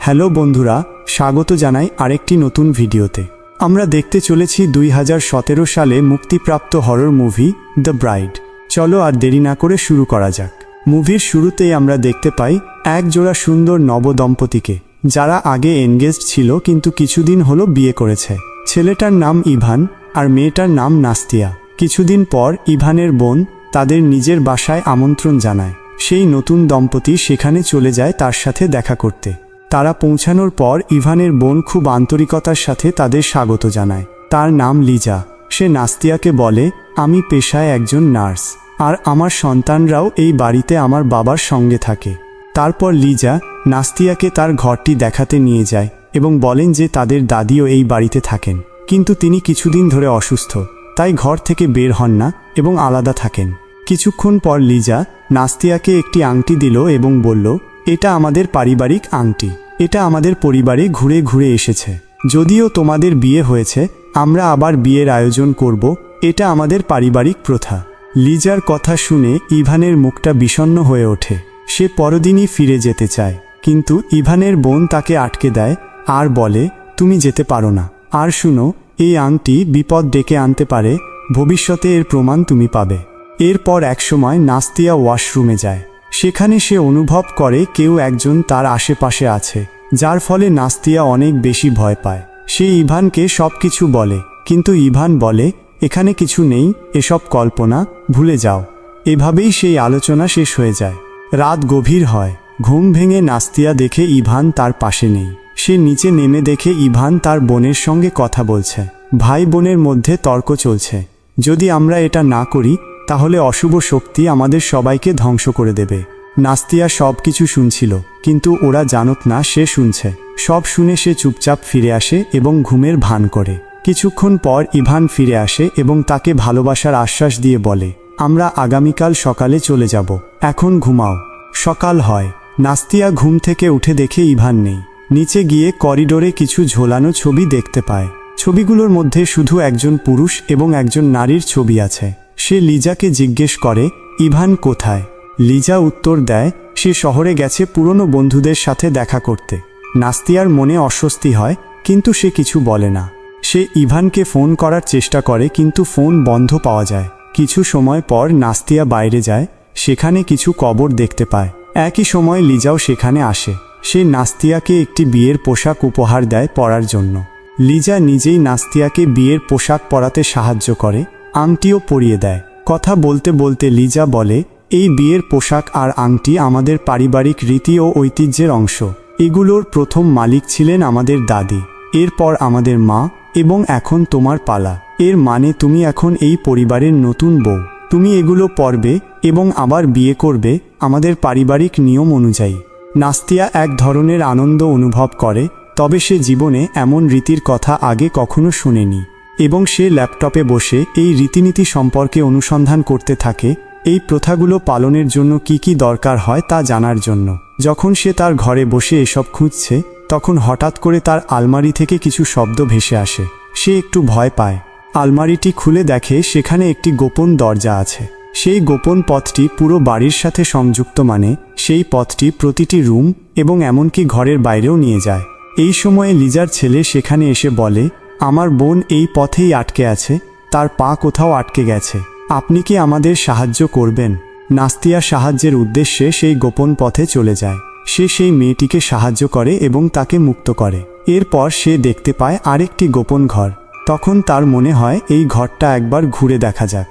Hello বন্ধুরা, স্বাগত জানাই আরেকটি নতুন ভিডিওতে। আমরা দেখতে চলেছি দুই হাজার সতেরো সালে মুক্তিপ্রাপ্ত হরর মুভি দ্য ব্রাইড চলো আর দেরি না করে শুরু করা যাক। মুভির শুরুতেই আমরা দেখতে পাই এক জোড়া সুন্দর নবদম্পতিকে, যারা আগে এনগেজড ছিল কিন্তু কিছুদিন হলো বিয়ে করেছে। ছেলেটার নাম ইভান আর মেয়েটার নাম নাস্তিয়া। কিছুদিন পর ইভানের বোন তাদের নিজের বাসায় আমন্ত্রণ জানায়। সেই নতুন দম্পতি সেখানে চলে যায় তার সাথে দেখা করতে। তারা পৌঁছানোর পর ইভানের বোন খুব আন্তরিকতার সাথে তাদের স্বাগত জানায়। তার নাম লিজা। সে নাস্তিয়াকে বলে, আমি পেশায় একজন নার্স, আর আমার সন্তানরাও এই বাড়িতে আমার বাবার সঙ্গে থাকে। তারপর লিজা নাস্তিয়াকে তার ঘরটি দেখাতে নিয়ে যায় এবং বলেন যে তাদের দাদিও এই বাড়িতে থাকেন। কিন্তু তিনি কিছুদিন ধরে অসুস্থ, তাই ঘর থেকে বের হন না এবং আলাদা থাকেন। কিছুক্ষণ পর লিজা নাস্তিয়াকে একটি আংটি দিল এবং বলল এটা আমাদের পারিবারিক আংটি। এটা আমাদের পরিবারে ঘুরে ঘুরে এসেছে। যদিও তোমাদের বিয়ে হয়েছে, আমরা আবার বিয়ের আয়োজন করব, এটা আমাদের পারিবারিক প্রথা। লিজার কথা শুনে ইভানের মুখটা বিষণ্ণ হয়ে ওঠে। সে পরদিনই ফিরে যেতে চায়, কিন্তু ইভানের বোন তাকে আটকে দেয়, আর বলে, তুমি যেতে পারো না। আর শুনো, এই আংটি বিপদ ডেকে আনতে পারে, ভবিষ্যতে এর প্রমাণ তুমি পাবে। এরপর একসময় নাস্তিয়া ওয়াশরুমে যায়। সেখানে সে অনুভব করে কেউ একজন তার আশেপাশে আছে, যার ফলে নাস্তিয়া অনেক বেশি ভয় পায়। সে ইভানকে সব কিছু বলে, কিন্তু ইভান বলে, এখানে কিছু নেই, এসব কল্পনা, ভুলে যাও। এভাবেই সেই আলোচনা শেষ হয়ে যায়। রাত গভীর হয়, ঘুম ভেঙে নাস্তিয়া দেখে ইভান তার পাশে নেই। সে নিচে নেমে দেখে ইভান তার বোনের সঙ্গে কথা বলছে। ভাই বোনের মধ্যে তর্ক চলছে। যদি আমরা এটা না করি তাহলে অশুভ শক্তি আমাদের সবাইকে ধ্বংস করে দেবে। নাস্তিয়া সব কিছু শুনছিল, কিন্তু ওরা জানত না সে শুনছে। সব শুনে সে চুপচাপ ফিরে আসে এবং ঘুমের ভান করে। কিছুক্ষণ পর ইভান ফিরে আসে এবং তাকে ভালোবাসার আশ্বাস দিয়ে বলে, আমরা আগামীকাল সকালে চলে যাব। এখন ঘুমাও। সকাল হয় নাস্তিয়া ঘুম থেকে উঠে দেখে ইভান নেই। নিচে গিয়ে করিডোরে কিছু ঝোলানো ছবি দেখতে পায়। ছবিগুলোর মধ্যে শুধু একজন পুরুষ এবং একজন নারীর ছবি আছে। সে লিজাকে জিজ্ঞেস করে, ইভান কোথায়? লিজা উত্তর দেয়, সে শহরে গেছে পুরনো বন্ধুদের সাথে দেখা করতে। নাস্তিয়ার মনে অস্বস্তি হয়, কিন্তু সে কিছু বলে না। সে ইভানকে ফোন করার চেষ্টা করে, কিন্তু ফোন বন্ধ পাওয়া যায়। কিছু সময় পর নাস্তিয়া বাইরে যায়, সেখানে কিছু কবর দেখতে পায়। একই সময় লিজাও সেখানে আসে। সে নাস্তিয়াকে একটি বিয়ের পোশাক উপহার দেয় পরার জন্য। লিজা নিজেই নাস্তিয়াকে বিয়ের পোশাক পরাতে সাহায্য করে আংটিও পরিয়ে দেয়। কথা বলতে বলতে লিজা বলে, এই বিয়ের পোশাক আর আংটি আমাদের পারিবারিক রীতি ও ঐতিহ্যের অংশ। এগুলোর প্রথম মালিক ছিলেন আমাদের দাদি। এরপর আমাদের মা এবং এখন তোমার পালা। এর মানে তুমি এখন এই পরিবারের নতুন বউ। তুমি এগুলো পরবে এবং আবার বিয়ে করবে আমাদের পারিবারিক নিয়ম অনুযায়ী। নাস্তিয়া এক ধরনের আনন্দ অনুভব করে, তবে সে জীবনে এমন রীতির কথা আগে কখনো শুনেনি। এবং সে ল্যাপটপে বসে এই রীতিনীতি সম্পর্কে অনুসন্ধান করতে থাকে, এই প্রথাগুলো পালনের জন্য কি কি দরকার হয় তা জানার জন্য। যখন সে তার ঘরে বসে এসব খুঁজছে, তখন হঠাৎ করে তার আলমারি থেকে কিছু শব্দ ভেসে আসে। সে একটু ভয় পায়। আলমারিটি খুলে দেখে সেখানে একটি গোপন দরজা আছে। সেই গোপন পথটি পুরো বাড়ির সাথে সংযুক্ত মানে সেই পথটি প্রতিটি রুম এবং এমনকি ঘরের বাইরেও নিয়ে যায়। এই সময়ে লিজার ছেলে সেখানে এসে বলে আমার বোন এই পথেই আটকে আছে, তার পা কোথাও আটকে গেছে। আপনি কি আমাদের সাহায্য করবেন? নাস্তিয়া সাহায্যের উদ্দেশ্যে সেই গোপন পথে চলে যায়। সে সেই মেয়েটিকে সাহায্য করে এবং তাকে মুক্ত করে। এরপর সে দেখতে পায় আরেকটি গোপন ঘর। তখন তার মনে হয় এই ঘরটা একবার ঘুরে দেখা যাক।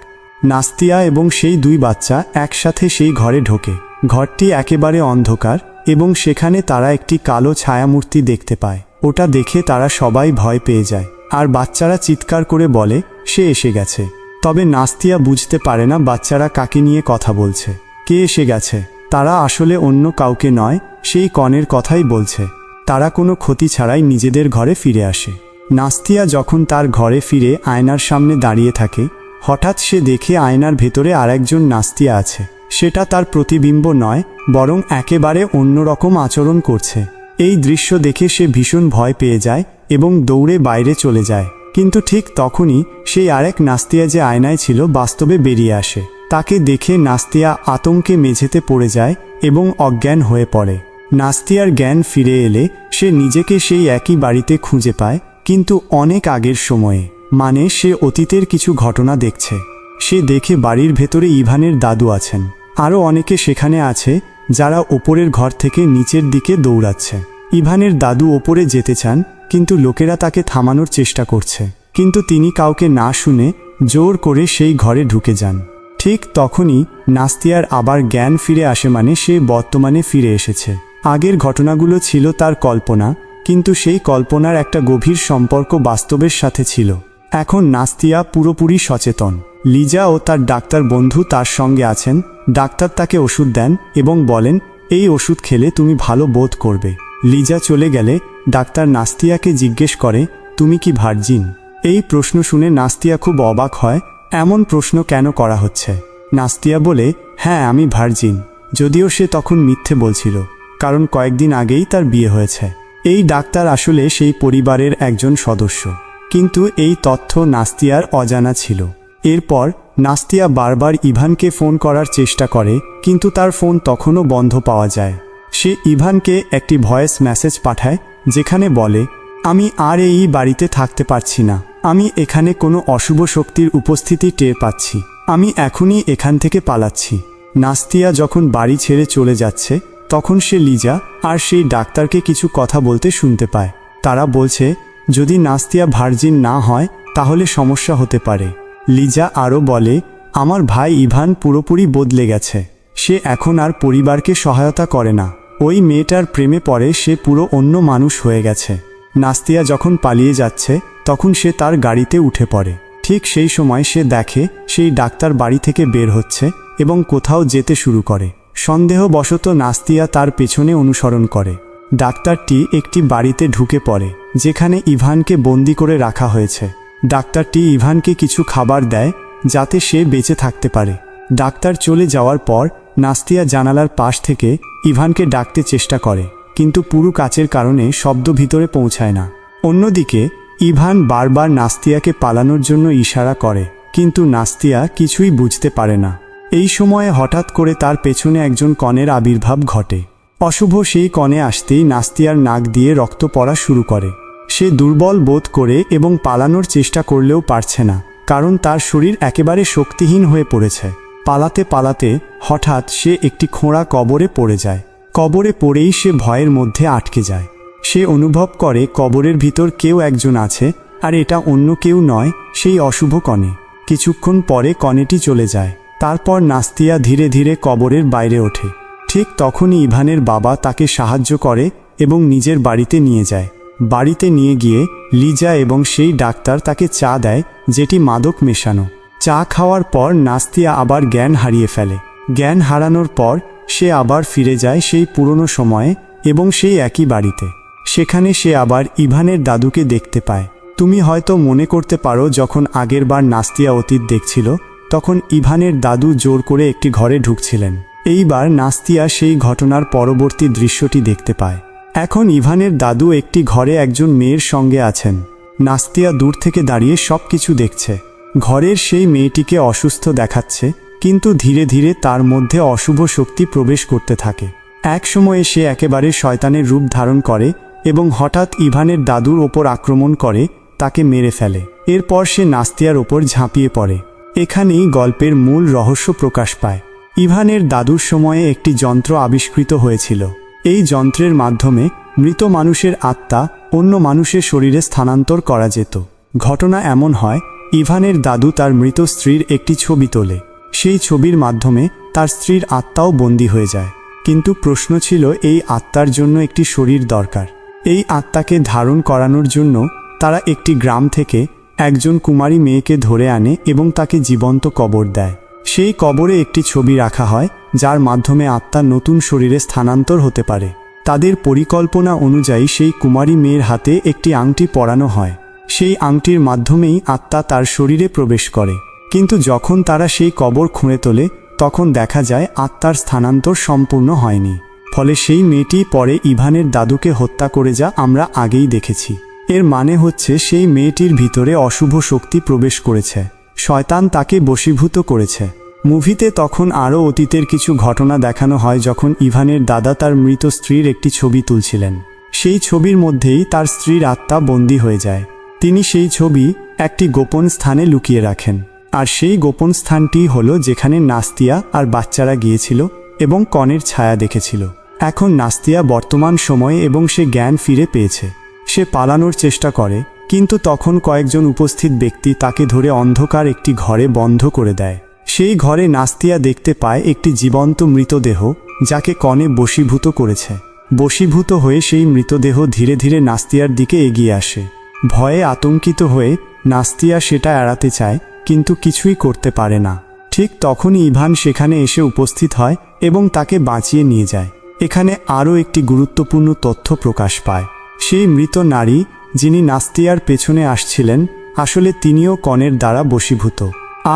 নাস্তিয়া এবং সেই দুই বাচ্চা একসাথে সেই ঘরে ঢোকে। ঘরটি একেবারে অন্ধকার এবং সেখানে তারা একটি কালো ছায়ামূর্তি দেখতে পায়। ওটা দেখে তারা সবাই ভয় পেয়ে যায়। আর বাচ্চারা চিৎকার করে বলে, সে এসে গেছে। তবে নাস্তিয়া বুঝতে পারে না বাচ্চারা কাকে নিয়ে কথা বলছে। কে এসে গেছে? তারা আসলে অন্য কাউকে নয়, সেই কনের কথাই বলছে। তারা কোনো ক্ষতি ছাড়াই নিজেদের ঘরে ফিরে আসে। নাস্তিয়া যখন তার ঘরে ফিরে আয়নার সামনে দাঁড়িয়ে থাকে, হঠাৎ সে দেখে আয়নার ভেতরে আরেকজন নাস্তিয়া আছে। সেটা তার প্রতিবিম্ব নয়, বরং একেবারে অন্যরকম আচরণ করছে। এই দৃশ্য দেখে সে ভীষণ ভয় পেয়ে যায় এবং দৌড়ে বাইরে চলে যায়। কিন্তু ঠিক তখনই সেই আরেক নাস্তিয়া যে আয়নায় ছিল বাস্তবে বেরিয়ে আসে। তাকে দেখে নাস্তিয়া আতঙ্কে মেঝেতে পড়ে যায় এবং অজ্ঞান হয়ে পড়ে। নাস্তিয়ার জ্ঞান ফিরে এলে সে নিজেকে সেই একই বাড়িতে খুঁজে পায়, কিন্তু অনেক আগের সময়ে। মানে সে অতীতের কিছু ঘটনা দেখছে। সে দেখে বাড়ির ভেতরে ইভানের দাদু আছেন। আরও অনেকে সেখানে আছে যারা ওপরের ঘর থেকে নিচের দিকে দৌড়াচ্ছে। ইভানের দাদু ওপরে যেতে চান, কিন্তু লোকেরা তাকে থামানোর চেষ্টা করছে। কিন্তু তিনি কাউকে না শুনে জোর করে সেই ঘরে ঢুকে যান। ঠিক তখনই নাস্তিয়ার আবার জ্ঞান ফিরে আসে মানে সে বর্তমানে ফিরে এসেছে। আগের ঘটনাগুলো ছিল তার কল্পনা, কিন্তু সেই কল্পনার একটা গভীর সম্পর্ক বাস্তবের সাথে ছিল। এখন নাস্তিয়া পুরোপুরি সচেতন। লিজা ও তার ডাক্তার বন্ধু তার সঙ্গে আছেন ডাক্তার তাকে ওষুধ দেন এবং বলেন, এই ওষুধ খেলে তুমি ভালো বোধ করবে। লিজা চলে গেলে ডাক্তার নাস্তিয়াকে জিজ্ঞেস করে, তুমি কি ভার্জিন? এই প্রশ্ন শুনে নাস্তিয়া খুব অবাক হয়, এমন প্রশ্ন কেন করা হচ্ছে? নাস্তিয়া বলে হ্যাঁ আমি ভার্জিন। যদিও সে তখন মিথ্যে বলছিল, কারণ কয়েকদিন আগেই তার বিয়ে হয়েছে। এই ডাক্তার আসলে সেই পরিবারের একজন সদস্য। কিন্তু এই তথ্য নাস্তিয়ার অজানা ছিল। এরপর নাস্তিয়া বারবার ইভানকে ফোন করার চেষ্টা করে, কিন্তু তার ফোন তখনও বন্ধ পাওয়া যায়। সে ইভানকে একটি ভয়েস মেসেজ পাঠায়, যেখানে বলে, আমি আর এই বাড়িতে থাকতে পারছি না। আমি এখানে কোনো অশুভ শক্তির উপস্থিতি টের পাচ্ছি। আমি এখনই এখান থেকে পালাচ্ছি। নাস্তিয়া যখন বাড়ি ছেড়ে চলে যাচ্ছে, তখন সে লিজা আর সেই ডাক্তারকে কিছু কথা বলতে শুনতে পায়। তারা বলছে, যদি নাস্তিয়া ভার্জিন না হয়, তাহলে সমস্যা হতে পারে। লিজা আরও বলে, আমার ভাই ইভান পুরোপুরি বদলে গেছে। সে এখন আর পরিবারকে সহায়তা করে না। ওই মেয়েটার প্রেমে পড়ে সে পুরো অন্য মানুষ হয়ে গেছে। নাস্তিয়া যখন পালিয়ে যাচ্ছে, তখন সে তার গাড়িতে উঠে পড়ে। ঠিক সেই সময় সে দেখে, সেই ডাক্তার বাড়ি থেকে বের হচ্ছে এবং কোথাও যেতে শুরু করে। সন্দেহবশত নাস্তিয়া তার পেছনে অনুসরণ করে। ডাক্তারটি একটি বাড়িতে ঢুকে পড়ে, যেখানে ইভানকে বন্দি করে রাখা হয়েছে। ডাক্তারটি ইভানকে কিছু খাবার দেয়, যাতে সে বেঁচে থাকতে পারে। ডাক্তার চলে যাওয়ার পর, নাস্তিয়া জানালার পাশ থেকে ইভানকে ডাকতে চেষ্টা করে, কিন্তু পুরু কাচের কারণে শব্দ ভিতরে পৌঁছায় না। অন্যদিকে, ইভান বারবার নাস্তিয়াকে পালানোর জন্য ইশারা করে, কিন্তু নাস্তিয়া কিছুই বুঝতে পারে না। এই সময়ে হঠাৎ করে তার পেছনে একজন কনের আবির্ভাব ঘটে। অশুভ সেই কনে আসতেই নাস্তিয়ার নাক দিয়ে রক্ত পড়া শুরু করে। সে দুর্বল বোধ করে এবং পালানোর চেষ্টা করলেও পারছে না, কারণ তার শরীর একেবারে শক্তিহীন হয়ে পড়েছে। পালাতে পালাতে হঠাৎ সে একটি খোঁড়া কবরে পড়ে যায়। কবরে পড়েই সে ভয়ের মধ্যে আটকে যায়। সে অনুভব করে কবরের ভিতর কেউ একজন আছে, আর এটা অন্য কেউ নয়, সেই অশুভ কণে কিছুক্ষণ পরে কণেটি চলে যায়। তারপর নাস্তিয়া ধীরে ধীরে কবরের বাইরে ওঠে। ঠিক তখনই ইভানের বাবা তাকে সাহায্য করে এবং নিজের বাড়িতে নিয়ে যায়। বাড়িতে নিয়ে গিয়ে লিজা এবং সেই ডাক্তার তাকে চা দেয়, যেটি মাদক মেশানো। চা খাওয়ার পর নাস্তিয়া আবার জ্ঞান হারিয়ে ফেলে। জ্ঞান হারানোর পর সে আবার ফিরে যায় সেই পুরনো সময়ে এবং সেই একই বাড়িতে। সেখানে সে আবার ইভানের দাদুকে দেখতে পায়। তুমি হয়তো মনে করতে পারো, যখন আগেরবার নাস্তিয়া অতীত দেখছিল, তখন ইভানের দাদু জোর করে একটি ঘরে ঢুকছিলেন। এইবার নাস্তিয়া সেই ঘটনার পরবর্তী দৃশ্যটি দেখতে পায়। এখন ইভানের দাদু একটি ঘরে একজন মেয়ের সঙ্গে আছেন। নাস্তিয়া দূর থেকে দাঁড়িয়ে সব কিছু দেখছে। ঘরের সেই মেয়েটিকে অসুস্থ দেখাচ্ছে, কিন্তু ধীরে ধীরে তার মধ্যে অশুভ শক্তি প্রবেশ করতে থাকে। এক সময়ে সে একেবারে শয়তানের রূপ ধারণ করে এবং হঠাৎ ইভানের দাদুর ওপর আক্রমণ করে, তাকে মেরে ফেলে। এরপর সে নাস্তিয়ার ওপর ঝাঁপিয়ে পড়ে। এখানেই গল্পের মূল রহস্য প্রকাশ পায়। ইভানের দাদুর সময়ে একটি যন্ত্র আবিষ্কৃত হয়েছিল। এই যন্ত্রের মাধ্যমে মৃত মানুষের আত্মা অন্য মানুষের শরীরে স্থানান্তর করা যেত। ঘটনা এমন হয়, ইভানের দাদু তার মৃত স্ত্রীর একটি ছবি তোলে। সেই ছবির মাধ্যমে তার স্ত্রীর আত্মাও বন্দী হয়ে যায়। কিন্তু প্রশ্ন ছিল, এই আত্মার জন্য একটি শরীর দরকার। এই আত্মাকে ধারণ করানোর জন্য তারা একটি গ্রাম থেকে একজন কুমারী মেয়েকে ধরে আনে এবং তাকে জীবন্ত কবর দেয়। সেই কবরে একটি ছবি রাখা হয়, যার মাধ্যমে আত্মা নতুন শরীরে স্থানান্তর হতে পারে। তাদের পরিকল্পনা অনুযায়ী সেই কুমারী মেয়ের হাতে একটি আংটি পরানো হয়। সেই আংটির মাধ্যমেই আত্মা তার শরীরে প্রবেশ করে। কিন্তু যখন তারা সেই কবর খুঁড়ে তোলে, তখন দেখা যায় আত্মার স্থানান্তর সম্পূর্ণ হয়নি। ফলে সেই মেয়েটি পরে ইভানের দাদুকে হত্যা করে যা আমরা আগেই দেখেছি। এর মানে হচ্ছে সেই মেয়েটির ভিতরে অশুভ শক্তি প্রবেশ করেছে। শয়তান তাকে বশীভূত করেছে। মুভিতে তখন আরও অতীতের কিছু ঘটনা দেখানো হয় যখন ইভানের দাদা তার মৃত স্ত্রীর একটি ছবি তুলছিলেন। সেই ছবির মধ্যেই তার স্ত্রীর আত্মা বন্দী হয়ে যায়। তিনি সেই ছবি একটি গোপন স্থানে লুকিয়ে রাখেন। আর সেই গোপন স্থানটি হলো যেখানে নাস্তিয়া আর বাচ্চারা গিয়েছিল এবং কনের ছায়া দেখেছিল। এখন নাস্তিয়া বর্তমান সময়ে এবং সে জ্ঞান ফিরে পেয়েছে। সে পালানোর চেষ্টা করে কিন্তু তখন কয়েকজন উপস্থিত ব্যক্তি তাকে ধরে অন্ধকার একটি ঘরে বন্ধ করে দেয়। সেই ঘরে নাস্তিয়া দেখতে পায় একটি জীবন্ত মৃতদেহ, যাকে কনে বশীভূত করেছে। বশীভূত হয়ে সেই মৃতদেহ ধীরে ধীরে নাস্তিয়ার দিকে এগিয়ে আসে। ভয়ে আতঙ্কিত হয়ে নাস্তিয়া সেটা এড়াতে চায়, কিন্তু কিছুই করতে পারে না। ঠিক তখনই ইভান সেখানে এসে উপস্থিত হয় এবং তাকে বাঁচিয়ে নিয়ে যায়। এখানে আরও একটি গুরুত্বপূর্ণ তথ্য প্রকাশ পায়। সেই মৃত নারী যিনি নাস্তিয়ার পেছনে আসছিলেন, আসলে তিনিও কনের দ্বারা বশীভূত।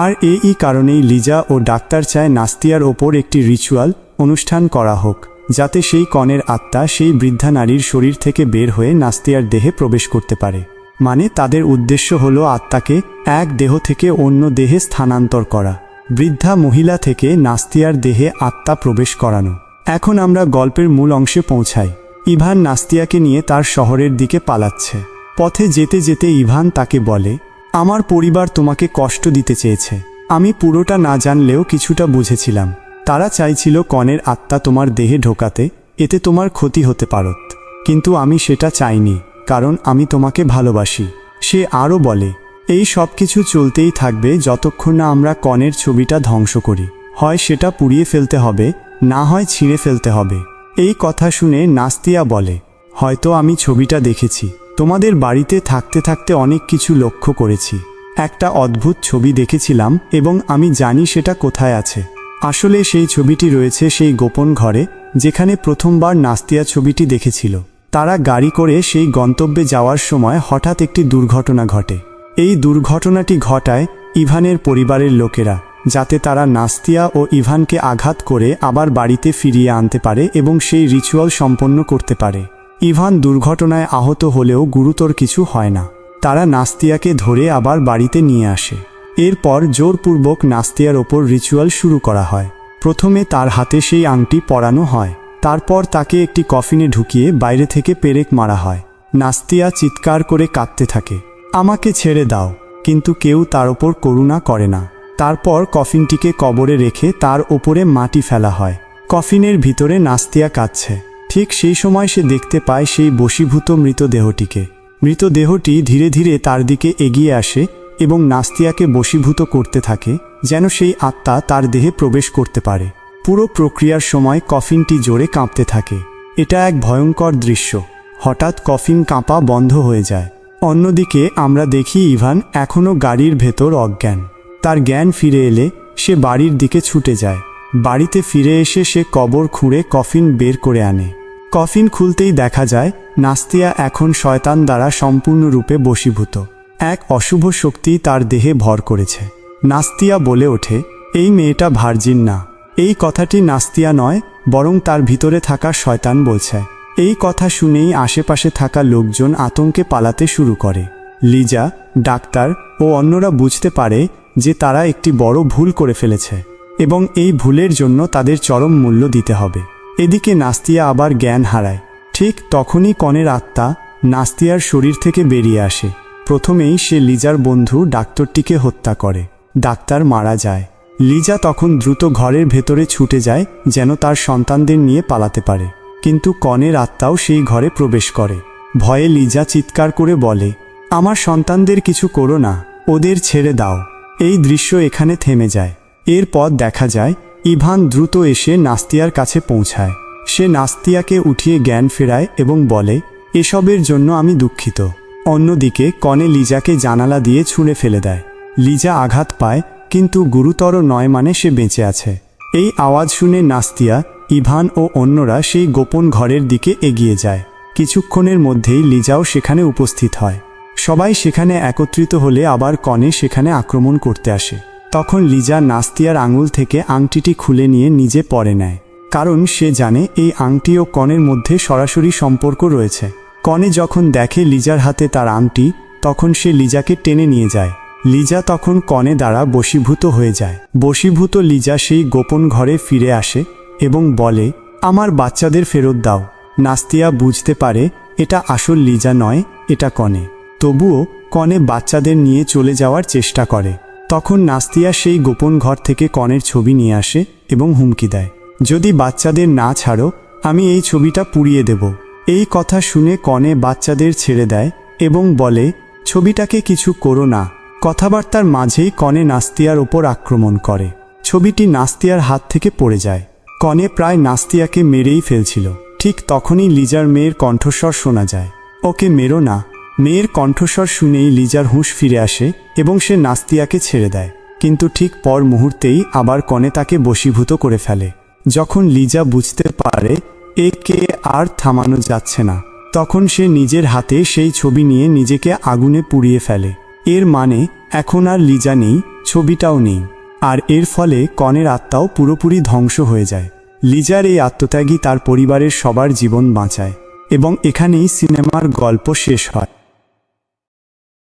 আর এই কারণেই লিজা ও ডাক্তার চায় নাস্তিয়ার ওপর একটি রিচুয়াল অনুষ্ঠান করা হোক, যাতে সেই কনের আত্মা সেই বৃদ্ধা নারীর শরীর থেকে বের হয়ে নাস্তিয়ার দেহে প্রবেশ করতে পারে। মানে তাদের উদ্দেশ্য হল আত্মাকে এক দেহ থেকে অন্য দেহে স্থানান্তর করা, বৃদ্ধা মহিলা থেকে নাস্তিয়ার দেহে আত্মা প্রবেশ করানো। এখন আমরা গল্পের মূল অংশে পৌঁছাই। ইভান নাস্তিয়াকে নিয়ে তার শহরের দিকে পালাচ্ছে। পথে যেতে যেতে ইভান তাকে বলে, আমার পরিবার তোমাকে কষ্ট দিতে চেয়েছে। আমি পুরোটা না জানলেও কিছুটা বুঝেছিলাম। তারা চাইছিল কনের আত্মা তোমার দেহে ঢোকাতে, এতে তোমার ক্ষতি হতে পারত। কিন্তু আমি সেটা চাইনি, কারণ আমি তোমাকে ভালোবাসি। সে আরও বলে, এই সব কিছু চলতেই থাকবে যতক্ষণ না আমরা কনের ছবিটা ধ্বংস করি। হয় সেটা পুড়িয়ে ফেলতে হবে, না হয় ছিঁড়ে ফেলতে হবে। এই কথা শুনে নাস্তিয়া বলে, হয়তো আমি ছবিটা দেখেছি। তোমাদের বাড়িতে থাকতে থাকতে অনেক কিছু লক্ষ্য করেছি। একটা অদ্ভুত ছবি দেখেছিলাম এবং আমি জানি সেটা কোথায় আছে। আসলে সেই ছবিটি রয়েছে সেই গোপন ঘরে, যেখানে প্রথমবার নাস্তিয়া ছবিটি দেখেছিল। তারা গাড়ি করে সেই গন্তব্যে যাওয়ার সময় হঠাৎ একটি দুর্ঘটনা ঘটে। এই দুর্ঘটনাটি ঘটায় ইভানের পরিবারের লোকেরা। যাতে তারা নাস্তিয়া ও ইভানকে আঘাত করে আবার বাড়িতে ফিরিয়ে আনতে পারে এবং সেই রিচুয়াল সম্পন্ন করতে পারে। ইভান দুর্ঘটনায় আহত হলেও গুরুতর কিছু হয় না। তারা নাস্তিয়াকে ধরে আবার বাড়িতে নিয়ে আসে। এরপর জোরপূর্বক নাস্তিয়ার ওপর রিচুয়াল শুরু করা হয়। প্রথমে তার হাতে সেই আংটি পরানো হয়। তারপর তাকে একটি কফিনে ঢুকিয়ে বাইরে থেকে পেরেক মারা হয়। নাস্তিয়া চিৎকার করে কাঁদতে থাকে। আমাকে ছেড়ে দাও, কিন্তু কেউ তার ওপর করুণা করে না। তারপর কফিনটিকে কবরে রেখে তার ওপরে মাটি ফেলা হয়। কফিনের ভিতরে নাস্তিয়া কাঁদছে। ঠিক সেই সময় সে দেখতে পায় সেই বশীভূত মৃতদেহটিকে। মৃতদেহটি ধীরে ধীরে তার দিকে এগিয়ে আসে এবং নাস্তিয়াকে বশীভূত করতে থাকে, যেন সেই আত্মা তার দেহে প্রবেশ করতে পারে। পুরো প্রক্রিয়ার সময় কফিনটি জোরে কাঁপতে থাকে। এটা এক ভয়ঙ্কর দৃশ্য। হঠাৎ কফিন কাঁপা বন্ধ হয়ে যায়। অন্যদিকে আমরা দেখি ইভান এখনও গাড়ির ভেতর অজ্ঞান। তার জ্ঞান ফিরে এলে সে বাড়ির দিকে ছুটে যায়। বাড়িতে ফিরে এসে সে কবর খুঁড়ে কফিন বের করে আনে। কফিন খুলতেই দেখা যায়, নাস্তিয়া এখন শয়তান দ্বারা সম্পূর্ণরূপে বশীভূত। এক অশুভ শক্তি তার দেহে ভর করেছে। নাস্তিয়া বলে ওঠে, এই মেয়েটা ভার্জিন না। এই কথাটি নাস্তিয়া নয়, বরং তার ভিতরে থাকা শয়তান বলছে। এই কথা শুনেই আশেপাশে থাকা লোকজন আতঙ্কে পালাতে শুরু করে। লিজা, ডাক্তার ও অন্যরা বুঝতে পারে যে তারা একটি বড় ভুল করে ফেলেছে, এবং এই ভুলের জন্য তাদের চরম মূল্য দিতে হবে। এদিকে নাস্তিয়া আবার জ্ঞান হারায়। ঠিক তখনই কনের আত্মা নাস্তিয়ার শরীর থেকে বেরিয়ে আসে। প্রথমেই সে লিজার বন্ধু ডাক্তারটিকে হত্যা করে। ডাক্তার মারা যায়। লিজা তখন দ্রুত ঘরের ভেতরে ছুটে যায়, যেন তার সন্তানদের নিয়ে পালাতে পারে। কিন্তু কনের আত্মাও সেই ঘরে প্রবেশ করে। ভয়ে লিজা চিৎকার করে বলে, আমার সন্তানদের কিছু করো না, ওদের ছেড়ে দাও। এই দৃশ্য এখানে থেমে যায়। এর এরপর দেখা যায়, ইভান দ্রুত এসে নাস্তিয়ার কাছে পৌঁছায়। সে নাস্তিয়াকে উঠিয়ে জ্ঞান ফেরায় এবং বলে, এসবের জন্য আমি দুঃখিত। অন্যদিকে কনে লিজাকে জানালা দিয়ে ছুঁড়ে ফেলে দেয়। লিজা আঘাত পায়, কিন্তু গুরুতর নয় মানে সে বেঁচে আছে। এই আওয়াজ শুনে নাস্তিয়া, ইভান ও অন্যরা সেই গোপন ঘরের দিকে এগিয়ে যায়। কিছুক্ষণের মধ্যেই লিজাও সেখানে উপস্থিত হয়। সবাই সেখানে একত্রিত হলে আবার কনে সেখানে আক্রমণ করতে আসে। তখন লিজা নাস্তিয়ার আঙুল থেকে আংটিটি খুলে নিয়ে নিজে পরে নেয়। কারণ সে জানে এই আংটি ও কনের মধ্যে সরাসরি সম্পর্ক রয়েছে। কনে যখন দেখে লিজার হাতে তার আংটি, তখন সে লিজাকে টেনে নিয়ে যায়। লিজা তখন কনে দ্বারা বশীভূত হয়ে যায়। বশীভূত লিজা সেই গোপন ঘরে ফিরে আসে এবং বলে, আমার বাচ্চাদের ফেরত দাও। নাস্তিয়া বুঝতে পারে, এটা আসল লিজা নয়, এটা কনে। তবুও কনে বাচ্চাদের নিয়ে চলে যাওয়ার চেষ্টা করে। তখন নাস্তিয়া সেই গোপন ঘর থেকে কনের ছবি নিয়ে আসে এবং হুমকি দেয়। যদি বাচ্চাদের না ছাড়ো, আমি এই ছবিটা পুড়িয়ে দেব। এই কথা শুনে কনে বাচ্চাদের ছেড়ে দেয় এবং বলে, ছবিটাকে কিছু করো না। কথাবার্তার মাঝেই কনে নাস্তিয়ার ওপর আক্রমণ করে। ছবিটি নাস্তিয়ার হাত থেকে পড়ে যায়। কনে প্রায় নাস্তিয়াকে মেরেই ফেলছিল। ঠিক তখনই লিজার মেয়ের কণ্ঠস্বর শোনা যায়। ওকে মেরো না মেয়ের কণ্ঠস্বর শুনেই লিজার হুঁশ ফিরে আসে এবং সে নাস্তিয়াকে ছেড়ে দেয়। কিন্তু ঠিক পর মুহূর্তেই আবার কনে তাকে বশীভূত করে ফেলে। যখন লিজা বুঝতে পারে এ কে আর থামানো যাচ্ছে না, তখন সে নিজের হাতে সেই ছবি নিয়ে নিজেকে আগুনে পুড়িয়ে ফেলে। এর মানে এখন আর লিজা নেই, ছবিটাও নেই। আর এর ফলে কনের আত্মাও পুরোপুরি ধ্বংস হয়ে যায়। লিজার এই আত্মত্যাগী তার পরিবারের সবার জীবন বাঁচায় এবং এখানেই সিনেমার গল্প শেষ হয়।